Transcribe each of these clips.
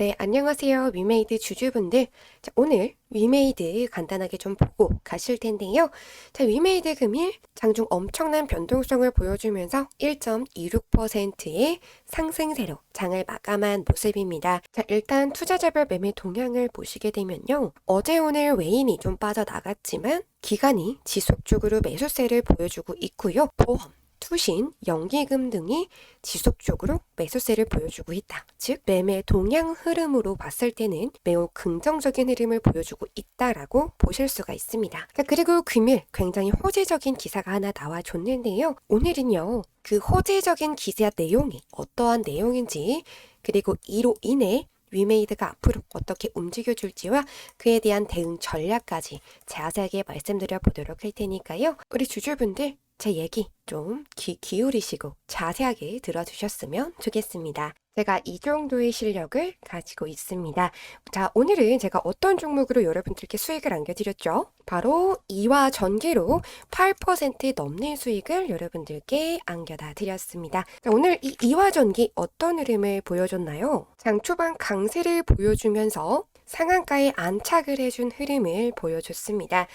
네, 안녕하세요. 위메이드 주주분들. 자, 오늘 위메이드 간단하게 좀 보고 가실 텐데요. 자, 위메이드 금일 장중 엄청난 변동성을 보여주면서 1.26%의 상승세로 장을 마감한 모습입니다. 자, 일단 투자자별 매매 동향을 보시게 되면요. 어제 오늘 외인이 좀 빠져나갔지만 기간이 지속적으로 매수세를 보여주고 있고요. 보험, 투신, 연기금 등이 지속적으로 매수세를 보여주고 있다. 즉, 매매 동향 흐름으로 봤을 때는 매우 긍정적인 흐름을 보여주고 있다라고 보실 수가 있습니다. 자, 그리고 금일 굉장히 호재적인 기사가 하나 나와줬는데요. 오늘은요, 그 호재적인 기사 내용이 어떠한 내용인지, 그리고 이로 인해 위메이드가 앞으로 어떻게 움직여줄지와 그에 대한 대응 전략까지 자세하게 말씀드려 보도록 할 테니까요. 우리 주주분들 제 얘기 좀 귀 기울이시고 자세하게 들어주셨으면 좋겠습니다. 제가 이 정도의 실력을 가지고 있습니다. 자, 오늘은 제가 어떤 종목으로 여러분들께 수익을 안겨드렸죠? 바로 이와 전기로 8% 넘는 수익을 여러분들께 안겨다 드렸습니다. 자, 오늘 이 이와 전기 어떤 흐름을 보여줬나요? 장 초반 강세를 보여주면서 상한가에 안착을 해준 흐름을 보여줬습니다.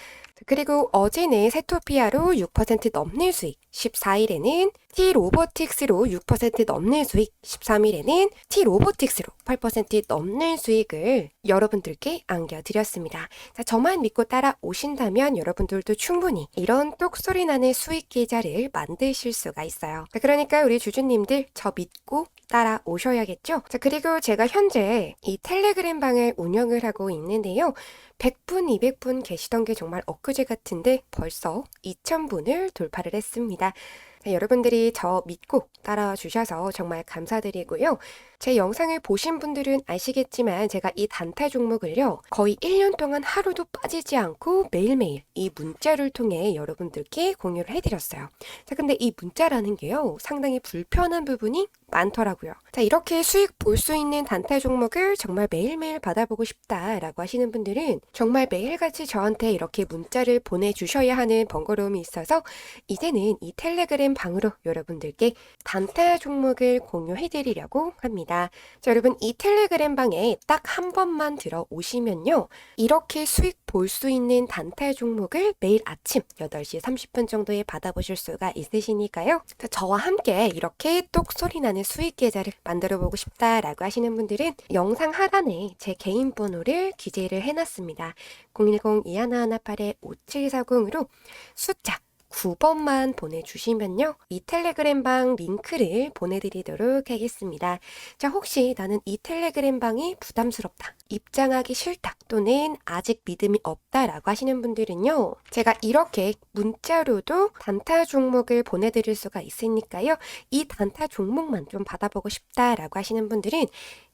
그리고 어제는 세토피아로 6% 넘는 수익, 14일에는 T 로보틱스로 6% 넘는 수익, 13일에는 T 로보틱스로 8% 넘는 수익을 여러분들께 안겨드렸습니다. 자, 저만 믿고 따라오신다면 여러분들도 충분히 이런 똑소리 나는 수익 계좌를 만드실 수가 있어요. 자, 그러니까 우리 주주님들 저 믿고 따라오셔야겠죠? 자, 그리고 제가 현재 이 텔레그램 방을 운영을 하고 있는데요. 100분, 200분 계시던 게 정말 엊그제 같은데 벌써 2000분을 돌파를 했습니다. 자, 여러분들이 저 믿고 따라와 주셔서 정말 감사드리고요. 제 영상을 보신 분들은 아시겠지만 제가 이 단타 종목을요. 거의 1년 동안 하루도 빠지지 않고 매일매일 이 문자를 통해 여러분들께 공유를 해드렸어요. 자, 근데 이 문자라는 게요. 상당히 불편한 부분이 많더라고요. 자, 이렇게 수익 볼 수 있는 단타 종목을 정말 매일매일 받아보고 싶다라고 하시는 분들은 정말 매일같이 저한테 이렇게 문자를 보내주셔야 하는 번거로움이 있어서 이제는 이 텔레그램 방으로 여러분들께 단타 종목을 공유해드리려고 합니다. 자, 여러분 이 텔레그램 방에 딱 한 번만 들어오시면요. 이렇게 수익 볼 수 있는 단타 종목을 매일 아침 8시 30분 정도에 받아보실 수가 있으시니까요. 자, 저와 함께 이렇게 똑 소리 나는 수익 계좌를 만들어 보고 싶다라고 하시는 분들은 영상 하단에 제 개인 번호를 기재를 해놨습니다. 010-2118-5740으로 숫자 9번만 보내주시면요. 이 텔레그램 방 링크를 보내드리도록 하겠습니다. 자, 혹시 나는 이 텔레그램 방이 부담스럽다. 입장하기 싫다. 또는 아직 믿음이 없다 라고 하시는 분들은요. 제가 이렇게 문자로도 단타 종목을 보내드릴 수가 있으니까요. 이 단타 종목만 좀 받아보고 싶다 라고 하시는 분들은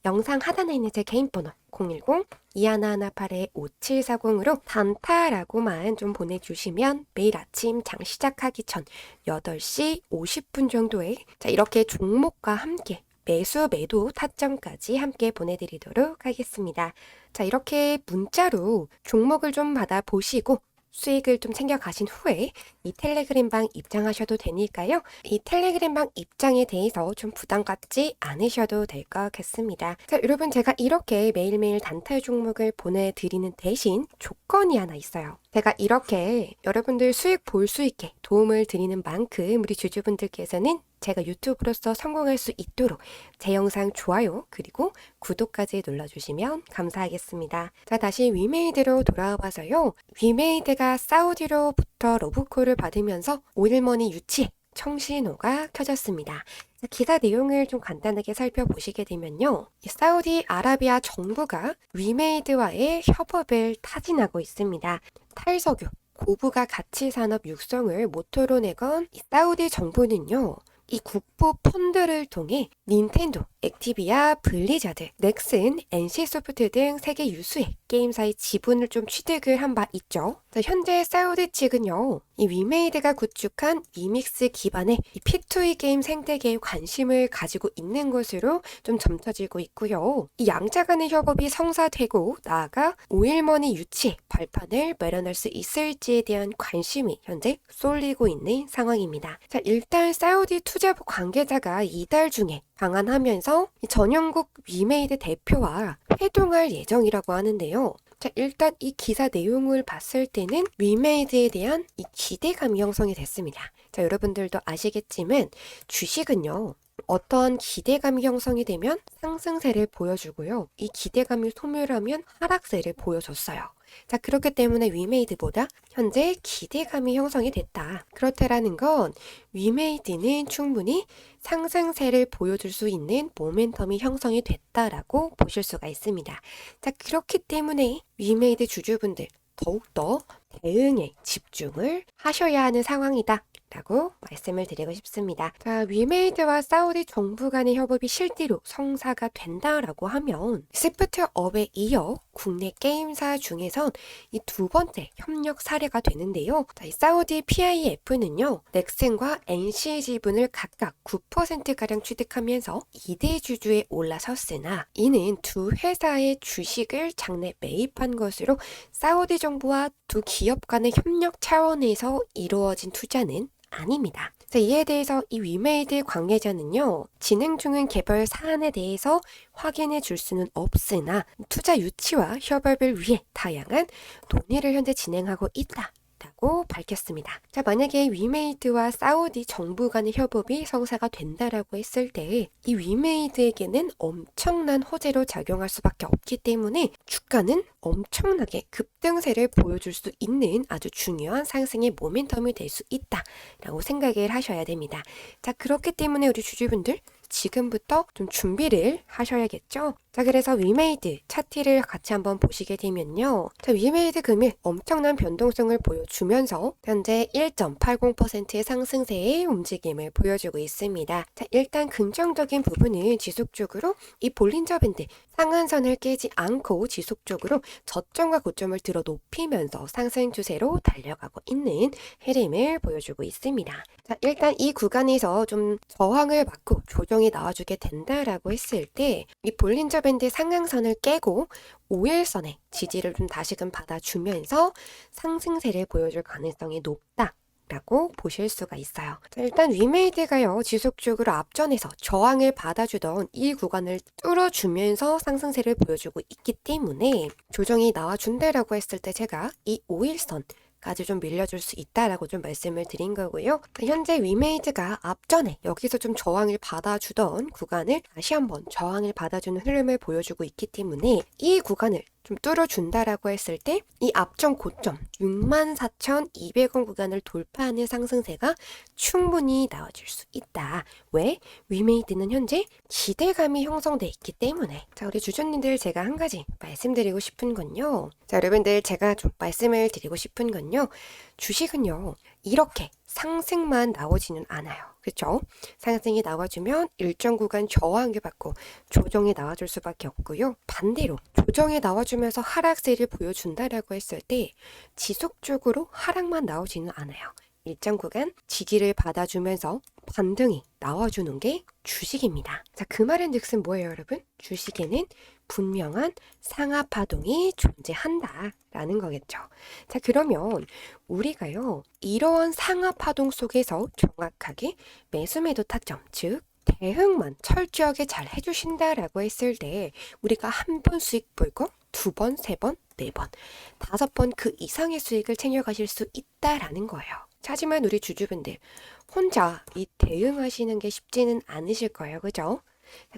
영상 하단에 있는 제 개인 번호 010-2118-5740으로 단타라고만 좀 보내주시면 매일 아침 장 시작하기 전 8시 50분 정도에 자 이렇게 종목과 함께 매수 매도 타점까지 함께 보내드리도록 하겠습니다. 자 이렇게 문자로 종목을 좀 받아보시고 수익을 좀 챙겨가신 후에 이 텔레그램방 입장하셔도 되니까요. 이 텔레그램방 입장에 대해서 좀 부담 갖지 않으셔도 될 것 같습니다. 자, 여러분 제가 이렇게 매일매일 단타 종목을 보내드리는 대신 조건이 하나 있어요. 제가 이렇게 여러분들 수익 볼 수 있게 도움을 드리는 만큼 우리 주주분들께서는 제가 유튜브로서 성공할 수 있도록 제 영상 좋아요 그리고 구독까지 눌러주시면 감사하겠습니다. 자 다시 위메이드로 돌아와 봐서요. 위메이드가 사우디로부터 러브콜을 받으면서 오일머니 유치 청신호가 켜졌습니다. 자, 기사 내용을 좀 간단하게 살펴보시게 되면요. 이 사우디 아라비아 정부가 위메이드와의 협업을 타진하고 있습니다. 탈석유, 고부가 가치 산업 육성을 모토로 내건 이 사우디 정부는요. 이 국부 펀드를 통해 닌텐도, 액티비아, 블리자드, 넥슨, NC소프트 등 세계 유수의 게임사의 지분을 좀 취득을 한 바 있죠. 자, 현재 사우디 측은요, 이이 위메이드가 구축한 위믹스 기반의 이 P2E 게임 생태계에 관심을 가지고 있는 것으로 좀 점쳐지고 있고요. 이 양자 간의 협업이 성사되고 나아가 오일머니 유치 발판을 마련할 수 있을지에 대한 관심이 현재 쏠리고 있는 상황입니다. 자, 일단 사우디 투자부 관계자가 이달 중에 방한하면서 이 전용국 위메이드 대표와 회동할 예정이라고 하는데요. 자, 일단 이 기사 내용을 봤을 때는 위메이드에 대한 이 기대감이 형성이 됐습니다. 자, 여러분들도 아시겠지만 주식은요. 어떠한 기대감이 형성이 되면 상승세를 보여주고요. 이 기대감이 소멸하면 하락세를 보여줬어요. 자, 그렇기 때문에 위메이드보다 현재 기대감이 형성이 됐다. 그렇다라는 건 위메이드는 충분히 상승세를 보여줄 수 있는 모멘텀이 형성이 됐다라고 보실 수가 있습니다. 자, 그렇기 때문에 위메이드 주주분들 더욱더 대응에 집중을 하셔야 하는 상황이다. 라고 말씀을 드리고 싶습니다. 자, 위메이드와 사우디 정부 간의 협업이 실제로 성사가 된다라고 하면 스프트업에 이어 국내 게임사 중에선 이 두 번째 협력 사례가 되는데요. 자, 이 사우디 PIF는요, 넥슨과 NC 지분을 각각 9%가량 취득하면서 2대 주주에 올라섰으나 이는 두 회사의 주식을 장내 매입한 것으로 사우디 정부와 두 기업 간의 협력 차원에서 이루어진 투자는 아닙니다. 자, 이에 대해서 이 위메이드 관계자는요, 진행 중인 개발 사안에 대해서 확인해 줄 수는 없으나 투자 유치와 협업을 위해 다양한 논의를 현재 진행하고 있다. 라고 밝혔습니다. 자, 만약에 위메이드와 사우디 정부 간의 협업이 성사가 된다라고 했을 때 이 위메이드에게는 엄청난 호재로 작용할 수밖에 없기 때문에 주가는 엄청나게 급등세를 보여줄 수 있는 아주 중요한 상승의 모멘텀이 될 수 있다라고 생각을 하셔야 됩니다. 자, 그렇기 때문에 우리 주주분들 지금부터 좀 준비를 하셔야겠죠? 자, 그래서 위메이드 차트를 같이 한번 보시게 되면요. 자, 위메이드 금일 엄청난 변동성을 보여주면서 현재 1.80%의 상승세의 움직임을 보여주고 있습니다. 자, 일단 긍정적인 부분은 지속적으로 이 볼린저 밴드 상한선을 깨지 않고 지속적으로 저점과 고점을 들어 높이면서 상승 추세로 달려가고 있는 흐름을 보여주고 있습니다. 자, 일단 이 구간에서 좀 저항을 맞고 조정이 나와주게 된다라고 했을 때 이 볼린저 밴드 상향선을 깨고 5일선의 지지를 좀 다시금 받아주면서 상승세를 보여줄 가능성이 높다. 라고 보실 수가 있어요. 자, 일단 위메이드가요 지속적으로 앞전에서 저항을 받아주던 이 구간을 뚫어주면서 상승세를 보여주고 있기 때문에 조정이 나와준다라고 했을 때 제가 이 5일선 까지 좀 밀려줄 수 있다라고 좀 말씀을 드린 거고요. 현재 위메이드가 앞전에 여기서 좀 저항을 받아주던 구간을 다시 한번 저항을 받아주는 흐름을 보여주고 있기 때문에 이 구간을 좀 뚫어준다라고 했을 때 이 앞전 고점 64,200원 구간을 돌파하는 상승세가 충분히 나와줄 수 있다. 왜? 위메이드는 현재 기대감이 형성돼 있기 때문에 자 우리 주주님들 제가 한 가지 말씀드리고 싶은 건요. 자 여러분들 제가 좀 말씀을 드리고 싶은 건요. 주식은요 이렇게 상승만 나오지는 않아요. 그렇죠? 상승이 나와주면 일정 구간 저항을 받고 조정이 나와줄 수밖에 없고요. 반대로 조정이 나와주면서 하락세를 보여준다라고 했을 때 지속적으로 하락만 나오지는 않아요. 일정 구간 지지를 받아주면서 반등이 나와주는 게 주식입니다. 자, 그 말은 즉슨 뭐예요, 여러분? 주식에는 분명한 상하 파동이 존재한다 라는 거겠죠. 자, 그러면 우리가요, 이러한 상하 파동 속에서 정확하게 매수 매도 타점, 즉, 대응만 철저하게 잘 해주신다라고 했을 때 우리가 한 번 수익 불고 두 번, 세 번, 네 번, 다섯 번 그 이상의 수익을 챙겨가실 수 있다라는 거예요. 하지만 우리 주주분들 혼자 이 대응하시는 게 쉽지는 않으실 거예요. 그죠?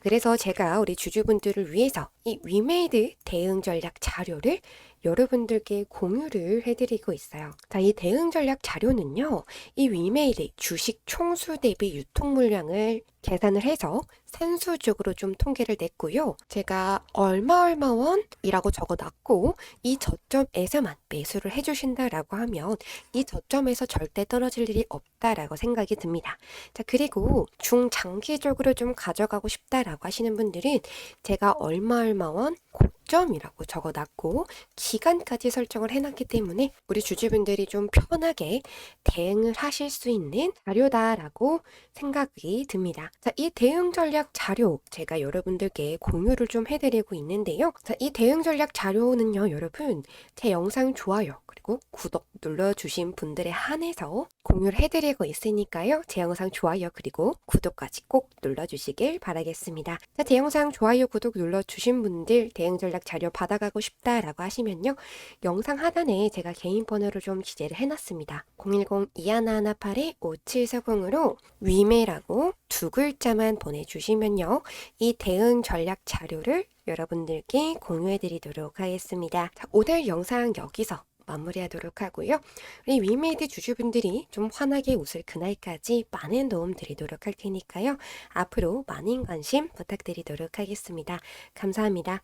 그래서 제가 우리 주주분들을 위해서 이 위메이드 대응 전략 자료를 여러분들께 공유를 해드리고 있어요. 자, 이 대응 전략 자료는요, 이 위메이드 주식 총수 대비 유통 물량을 계산을 해서 산수적으로 좀 통계를 냈고요. 제가 얼마 얼마 원이라고 적어놨고 이 저점에서만 매수를 해주신다라고 하면 이 저점에서 절대 떨어질 일이 없다라고 생각이 듭니다. 자 그리고 중장기적으로 좀 가져가고 싶다라고 하시는 분들은 제가 얼마 얼마 원6 점이라고 적어놨고 기간까지 설정을 해놨기 때문에 우리 주주분들이 좀 편하게 대응을 하실 수 있는 자료다라고 생각이 듭니다. 자, 이 대응 전략 자료 제가 여러분들께 공유를 좀 해드리고 있는데요. 자, 이 대응 전략 자료는요, 여러분 제 영상 좋아요 그리고 구독 눌러주신 분들에 한해서 공유를 해드리고 있으니까요. 제 영상 좋아요 그리고 구독까지 꼭 눌러주시길 바라겠습니다. 자, 제 영상 좋아요 구독 눌러주신 분들 대응 전략 자료 받아가고 싶다라고 하시면요. 영상 하단에 제가 개인 번호를 좀 기재를 해놨습니다. 010-2118-5740으로 위메라고 두 글자만 보내주시면요. 이 대응 전략 자료를 여러분들께 공유해 드리도록 하겠습니다. 자, 오늘 영상 여기서 마무리하도록 하고요. 우리 위메이드 주주분들이 좀 환하게 웃을 그날까지 많은 도움 드리도록 할 테니까요. 앞으로 많은 관심 부탁드리도록 하겠습니다. 감사합니다.